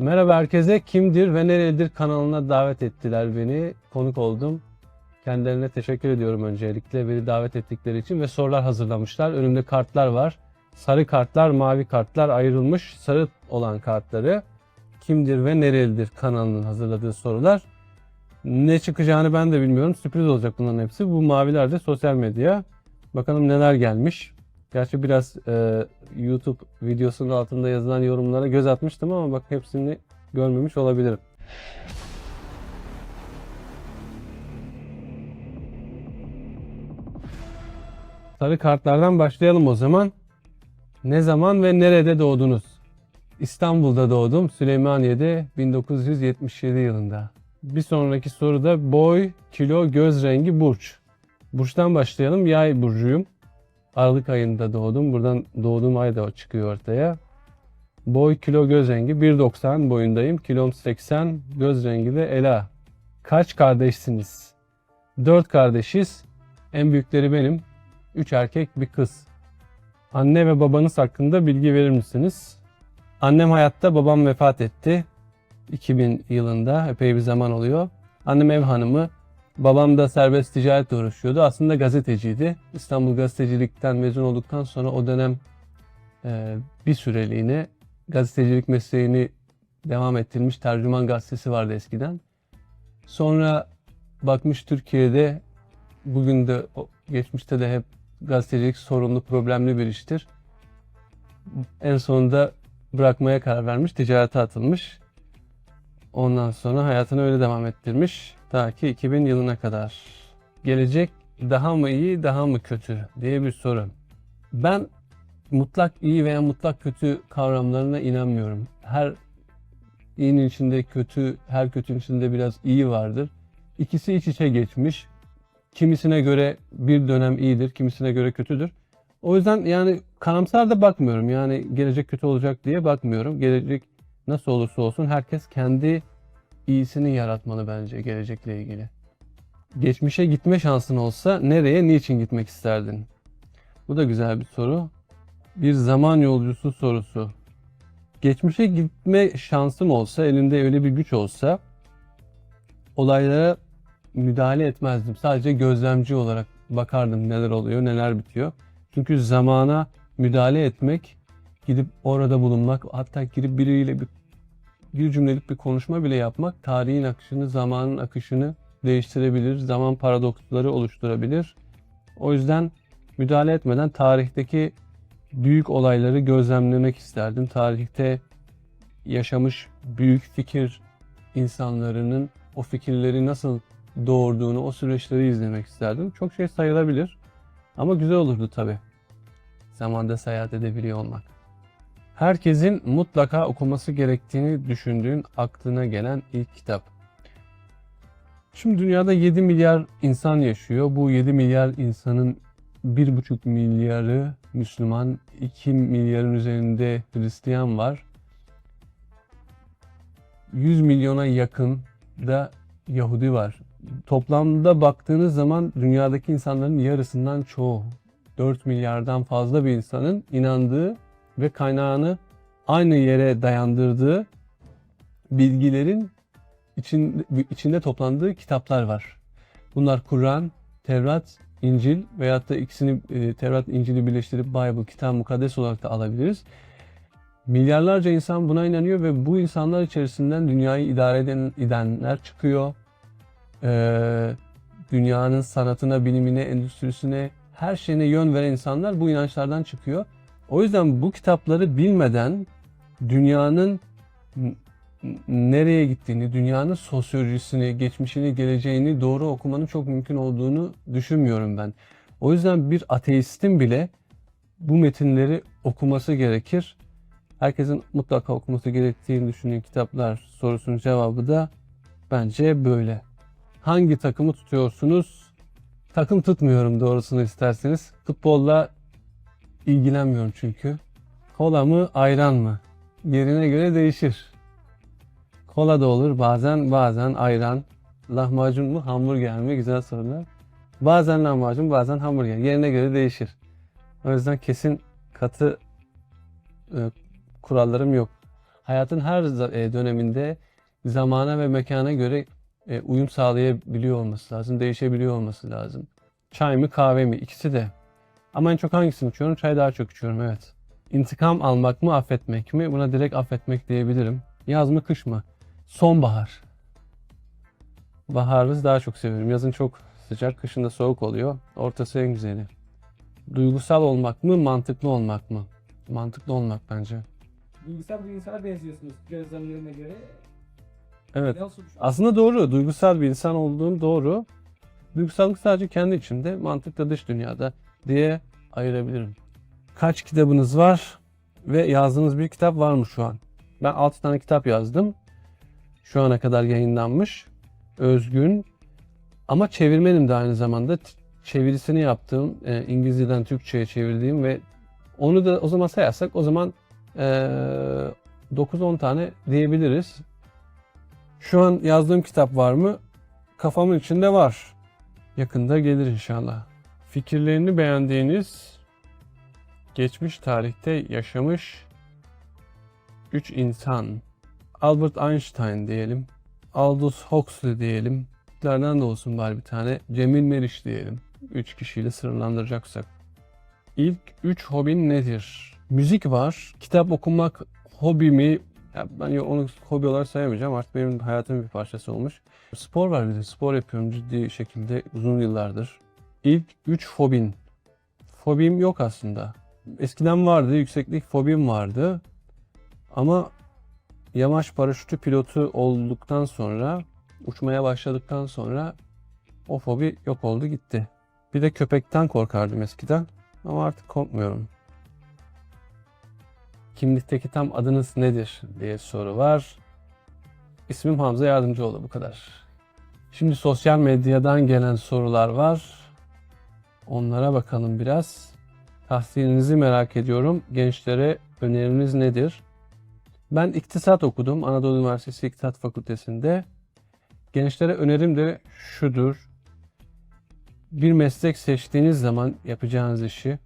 Merhaba herkese. Kimdir ve nerelidir kanalına davet ettiler beni. Konuk oldum. Kendilerine teşekkür ediyorum öncelikle beni davet ettikleri için ve sorular hazırlamışlar. Önümde kartlar var. Sarı kartlar, mavi kartlar ayrılmış. Sarı olan kartları kimdir ve nerelidir kanalının hazırladığı sorular. Ne çıkacağını ben de bilmiyorum. Sürpriz olacak bunların hepsi. Bu maviler de sosyal medya. Bakalım neler gelmiş. Gerçi biraz e, YouTube videosunun altında yazılan yorumlara göz atmıştım ama bak hepsini görmemiş olabilirim. Sarı kartlardan başlayalım o zaman. Ne zaman ve nerede doğdunuz? İstanbul'da doğdum. Süleymaniye'de 1977 yılında. Bir sonraki soruda boy, kilo, göz rengi, burç. Burçtan başlayalım. Yay burcuyum. Aralık ayında doğdum. Buradan doğduğum ay da çıkıyor ortaya. Boy, kilo, göz rengi 1.90 boyundayım. Kilom 80, göz rengi de Ela. Kaç kardeşsiniz? 4 kardeşiz. En büyükleri benim. 3 erkek, bir kız. Anne ve babanız hakkında bilgi verir misiniz? Annem hayatta, babam vefat etti. 2000 yılında epey bir zaman oluyor. Annem ev hanımı, Babam da serbest ticaretle uğraşıyordu. Aslında gazeteciydi. İstanbul gazetecilikten mezun olduktan sonra o dönem e, bir süreliğine gazetecilik mesleğini devam ettirmiş tercüman gazetesi vardı eskiden. Sonra bakmış Türkiye'de bugün de geçmişte de hep gazetecilik sorunlu problemli bir iştir. En sonunda bırakmaya karar vermiş, ticarete atılmış. Ondan sonra hayatını öyle devam ettirmiş. Ta ki 2000 yılına kadar. Gelecek daha mı iyi, daha mı kötü diye bir soru. Ben mutlak iyi veya mutlak kötü kavramlarına inanmıyorum. Her iyinin içinde kötü, her kötünün içinde biraz iyi vardır. İkisi iç içe geçmiş. Kimisine göre bir dönem iyidir, kimisine göre kötüdür. O yüzden yani karamsar da bakmıyorum. Yani gelecek kötü olacak diye bakmıyorum. Gelecek nasıl olursa olsun herkes kendi iyisini yaratmalı bence gelecekle ilgili. Geçmişe gitme şansın olsa nereye, niçin gitmek isterdin? Bu da güzel bir soru. Bir zaman yolcusu sorusu. Geçmişe gitme şansım olsa, elimde öyle bir güç olsa olaylara müdahale etmezdim. Sadece gözlemci olarak bakardım neler oluyor, neler bitiyor. Çünkü zamana müdahale etmek, gidip orada bulunmak, hatta girip biriyle bir bir cümlelik bir konuşma bile yapmak tarihin akışını, zamanın akışını değiştirebilir. Zaman paradoksları oluşturabilir. O yüzden müdahale etmeden tarihteki büyük olayları gözlemlemek isterdim. Tarihte yaşamış büyük fikir insanlarının o fikirleri nasıl doğurduğunu, o süreçleri izlemek isterdim. Çok şey sayılabilir. Ama güzel olurdu tabii. Zamanda seyahat edebiliyor olmak. Herkesin mutlaka okuması gerektiğini düşündüğün aklına gelen ilk kitap. Şimdi dünyada 7 milyar insan yaşıyor. Bu 7 milyar insanın 1,5 milyarı Müslüman, 2 milyarın üzerinde Hristiyan var. 100 milyona yakın da Yahudi var. Toplamda baktığınız zaman dünyadaki insanların yarısından çoğu, 4 milyardan fazla bir insanın inandığı ve kaynağını aynı yere dayandırdığı bilgilerin için, içinde toplandığı kitaplar var. Bunlar Kur'an, Tevrat, İncil veyahut da ikisini e, Tevrat, İncil'i birleştirip Bible, kitap mukaddes olarak da alabiliriz. Milyarlarca insan buna inanıyor ve bu insanlar içerisinden dünyayı idare eden, edenler çıkıyor. Ee, dünyanın sanatına, bilimine, endüstrisine, her şeyine yön veren insanlar bu inançlardan çıkıyor. O yüzden bu kitapları bilmeden dünyanın nereye gittiğini, dünyanın sosyolojisini, geçmişini, geleceğini doğru okumanın çok mümkün olduğunu düşünmüyorum ben. O yüzden bir ateistin bile bu metinleri okuması gerekir. Herkesin mutlaka okuması gerektiğini düşündüğün kitaplar sorusunun cevabı da bence böyle. Hangi takımı tutuyorsunuz? Takım tutmuyorum doğrusunu isterseniz. Futbolla ilgilenmiyorum çünkü. Kola mı, ayran mı? Yerine göre değişir. Kola da olur bazen, bazen ayran. Lahmacun mu, hamburger mi? Güzel sorular. Bazen lahmacun, bazen hamburger. Yerine göre değişir. O yüzden kesin katı e, kurallarım yok. hayatın her e, döneminde zamana ve mekana göre e, uyum sağlayabiliyor olması lazım, değişebiliyor olması lazım. Çay mı kahve mi? İkisi de. Ama en çok hangisini içiyorum? Çay daha çok içiyorum evet. İntikam almak mı affetmek mi? Buna direkt affetmek diyebilirim. Yaz mı kış mı? Sonbahar. Baharı daha çok seviyorum. Yazın çok sıcak, kışın da soğuk oluyor. Ortası en güzeli. Duygusal olmak mı, mantıklı olmak mı? Mantıklı olmak bence. Duygusal bir insana benziyorsunuz gözlemlerime göre. Evet. Aslında doğru. Duygusal bir insan olduğum doğru. Duygusallık sadece kendi içimde, mantık da dış dünyada diye ayırabilirim. Kaç kitabınız var ve yazdığınız bir kitap var mı şu an? Ben 6 tane kitap yazdım. Şu ana kadar yayınlanmış. Özgün. Ama çevirmenim de aynı zamanda. Çevirisini yaptığım, e, İngilizceden Türkçe'ye çevirdiğim ve onu da o zaman sayarsak o zaman e, 9-10 tane diyebiliriz. Şu an yazdığım kitap var mı? Kafamın içinde var. Yakında gelir inşallah. Fikirlerini beğendiğiniz, geçmiş tarihte yaşamış 3 insan. Albert Einstein diyelim. Aldous Huxley diyelim. Lerden de olsun bari bir tane. Cemil Meriç diyelim. 3 kişiyle sınırlandıracaksak. İlk 3 hobin nedir? Müzik var. Kitap okumak hobi mi? Ya ben onu hobi olarak sayamayacağım. Artık benim hayatımın bir parçası olmuş. Spor var bir de. Spor yapıyorum ciddi şekilde uzun yıllardır. İlk 3 fobin. Fobim yok aslında. Eskiden vardı. Yükseklik fobim vardı. Ama yamaç paraşütü pilotu olduktan sonra, uçmaya başladıktan sonra o fobi yok oldu gitti. Bir de köpekten korkardım eskiden. Ama artık korkmuyorum. Kimlikteki tam adınız nedir diye soru var. İsmim Hamza Yardımcıoğlu bu kadar. Şimdi sosyal medyadan gelen sorular var. Onlara bakalım biraz. Tahsilinizi merak ediyorum. Gençlere öneriniz nedir? Ben iktisat okudum Anadolu Üniversitesi İktisat Fakültesi'nde. Gençlere önerim de şudur. Bir meslek seçtiğiniz zaman yapacağınız işi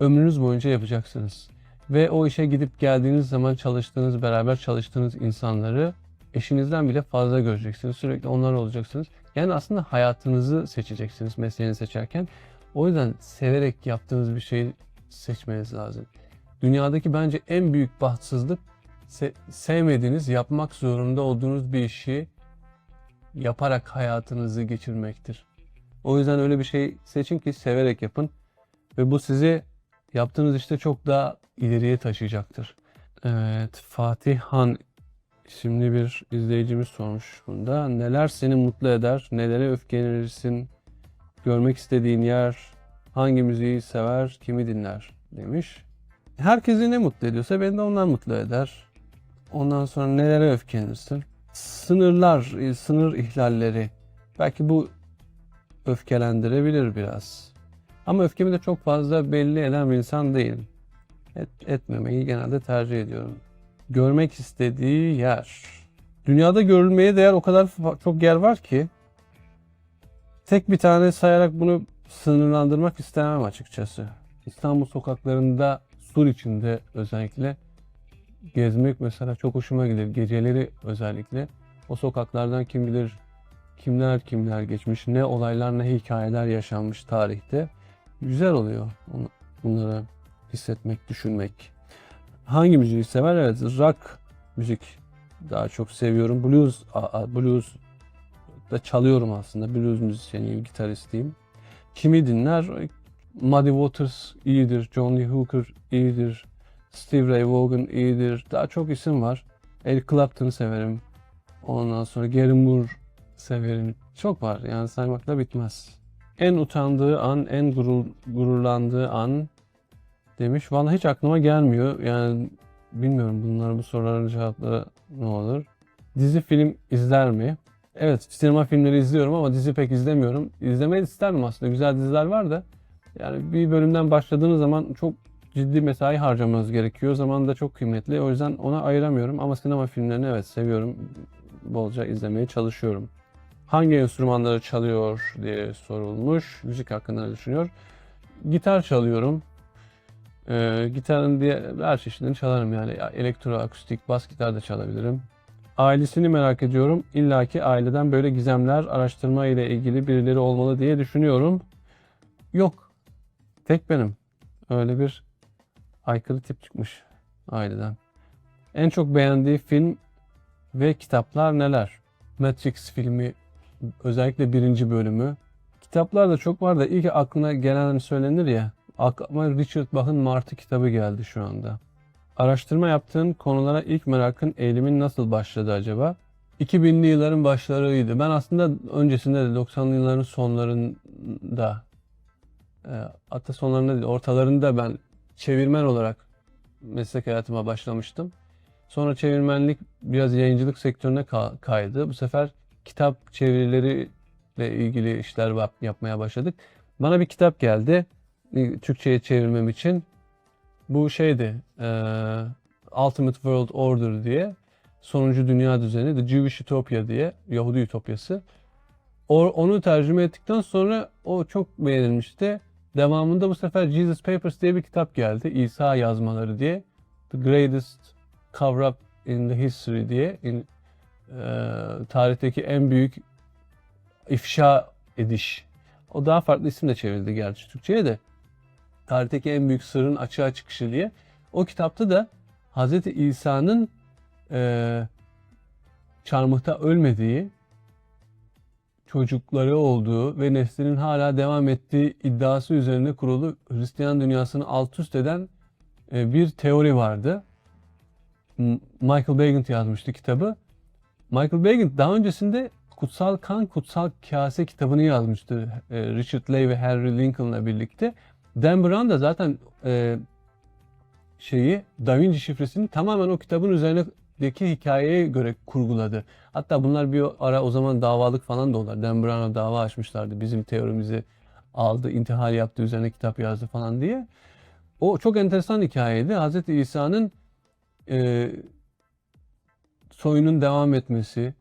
ömrünüz boyunca yapacaksınız. Ve o işe gidip geldiğiniz zaman çalıştığınız, beraber çalıştığınız insanları eşinizden bile fazla göreceksiniz. Sürekli onlar olacaksınız. Yani aslında hayatınızı seçeceksiniz mesleğini seçerken. O yüzden severek yaptığınız bir şeyi seçmeniz lazım. Dünyadaki bence en büyük bahtsızlık se- sevmediğiniz, yapmak zorunda olduğunuz bir işi yaparak hayatınızı geçirmektir. O yüzden öyle bir şey seçin ki severek yapın ve bu sizi yaptığınız işte çok daha ileriye taşıyacaktır. Evet, Fatih Han isimli bir izleyicimiz sormuş bunda. Neler seni mutlu eder, nelere öfkelenirsin, görmek istediğin yer, hangi müziği sever, kimi dinler demiş. Herkesi ne mutlu ediyorsa beni de onlar mutlu eder. Ondan sonra nelere öfkelenirsin? Sınırlar, e, sınır ihlalleri. Belki bu öfkelendirebilir biraz. Ama öfkemi de çok fazla belli eden bir insan değilim. Et, etmemeyi genelde tercih ediyorum. Görmek istediği yer. Dünyada görülmeye değer o kadar çok yer var ki tek bir tane sayarak bunu sınırlandırmak istemem açıkçası. İstanbul sokaklarında sur içinde özellikle gezmek mesela çok hoşuma gider. Geceleri özellikle o sokaklardan kim bilir kimler kimler geçmiş, ne olaylar ne hikayeler yaşanmış tarihte. Güzel oluyor bunları hissetmek, düşünmek. Hangi müziği sever? Evet, rock müzik daha çok seviyorum. Blues, blues da çalıyorum aslında. Blues müzisyeniyim, gitaristiyim. Kimi dinler? Muddy Waters iyidir, John Lee Hooker iyidir, Steve Ray Vaughan iyidir. Daha çok isim var. Eric Clapton'ı severim. Ondan sonra Gary Moore severim. Çok var yani saymakla bitmez. En utandığı an, en gurur, gururlandığı an demiş. Vallahi hiç aklıma gelmiyor. Yani bilmiyorum bunlar bu soruların cevapları ne olur. Dizi film izler mi? Evet sinema filmleri izliyorum ama dizi pek izlemiyorum. İzlemeyi isterim aslında. Güzel diziler var da. Yani bir bölümden başladığınız zaman çok ciddi mesai harcamanız gerekiyor. Zaman da çok kıymetli. O yüzden ona ayıramıyorum. Ama sinema filmlerini evet seviyorum. Bolca izlemeye çalışıyorum. Hangi enstrümanları çalıyor diye sorulmuş. Müzik hakkında ne düşünüyor? Gitar çalıyorum. Ee, gitarın diye her çeşidini çalarım yani elektro, akustik, bas gitar da çalabilirim. Ailesini merak ediyorum. İlla ki aileden böyle gizemler, araştırma ile ilgili birileri olmalı diye düşünüyorum. Yok. Tek benim. Öyle bir aykırı tip çıkmış aileden. En çok beğendiği film ve kitaplar neler? Matrix filmi özellikle birinci bölümü. Kitaplar da çok var da ilk aklına gelen söylenir ya. Aklıma Richard Bach'ın Martı kitabı geldi şu anda. Araştırma yaptığın konulara ilk merakın eğilimin nasıl başladı acaba? 2000'li yılların başlarıydı. Ben aslında öncesinde de 90'lı yılların sonlarında e, hatta sonlarında değil ortalarında ben çevirmen olarak meslek hayatıma başlamıştım. Sonra çevirmenlik biraz yayıncılık sektörüne ka- kaydı. Bu sefer kitap çevirileriyle ilgili işler yap- yapmaya başladık. Bana bir kitap geldi Türkçe'ye çevirmem için. Bu şeydi e, Ultimate World Order diye Sonuncu Dünya Düzeni The Jewish Utopia diye Yahudi Ütopyası. O, onu tercüme ettikten sonra o çok beğenilmişti. Devamında bu sefer Jesus Papers diye bir kitap geldi. İsa yazmaları diye. The Greatest Cover Up in the History diye in, e, tarihteki en büyük ifşa ediş. O daha farklı isimle çevrildi gerçi Türkçe'ye de. Tarihteki en büyük sırrın açığa çıkışı diye. O kitapta da Hz. İsa'nın e, çarmıhta ölmediği, çocukları olduğu ve neslinin hala devam ettiği iddiası üzerine kurulu Hristiyan dünyasını alt üst eden e, bir teori vardı. Michael Bagant yazmıştı kitabı. Michael Bagant daha öncesinde Kutsal Kan, Kutsal Kase kitabını yazmıştı. e, Richard Ley ve Henry Lincoln'la birlikte. Dan Brown da zaten e, şeyi Da Vinci şifresini tamamen o kitabın üzerindeki hikayeye göre kurguladı. Hatta bunlar bir ara o zaman davalık falan da oldular. Dan Brown'a dava açmışlardı. Bizim teorimizi aldı, intihal yaptı, üzerine kitap yazdı falan diye. O çok enteresan hikayeydi. Hz. İsa'nın e, soyunun devam etmesi,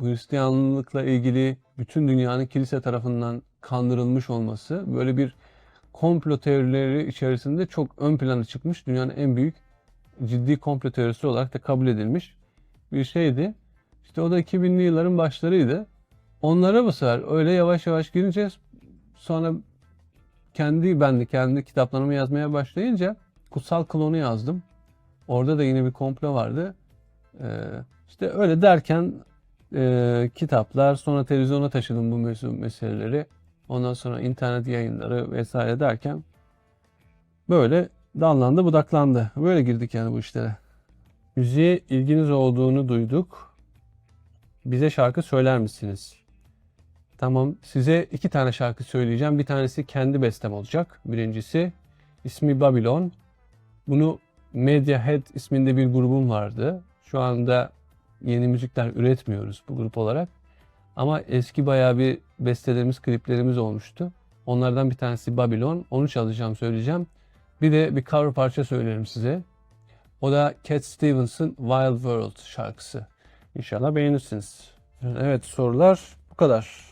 Hristiyanlıkla ilgili bütün dünyanın kilise tarafından kandırılmış olması böyle bir komplo teorileri içerisinde çok ön plana çıkmış. Dünyanın en büyük ciddi komplo teorisi olarak da kabul edilmiş bir şeydi. İşte o da 2000'li yılların başlarıydı. Onlara bu sefer öyle yavaş yavaş gireceğiz. Sonra kendi ben de kendi kitaplarımı yazmaya başlayınca Kutsal Klon'u yazdım. Orada da yine bir komplo vardı. Ee, işte öyle derken e, kitaplar sonra televizyona taşıdım bu mes- meseleleri. Ondan sonra internet yayınları vesaire derken böyle dallandı budaklandı. Böyle girdik yani bu işlere. Müziğe ilginiz olduğunu duyduk. Bize şarkı söyler misiniz? Tamam size iki tane şarkı söyleyeceğim. Bir tanesi kendi bestem olacak. Birincisi ismi Babylon. Bunu Mediahead isminde bir grubum vardı. Şu anda yeni müzikler üretmiyoruz bu grup olarak. Ama eski bayağı bir bestelerimiz, kliplerimiz olmuştu. Onlardan bir tanesi Babylon. Onu çalacağım, söyleyeceğim. Bir de bir cover parça söylerim size. O da Cat Stevens'ın Wild World şarkısı. İnşallah beğenirsiniz. Evet sorular bu kadar.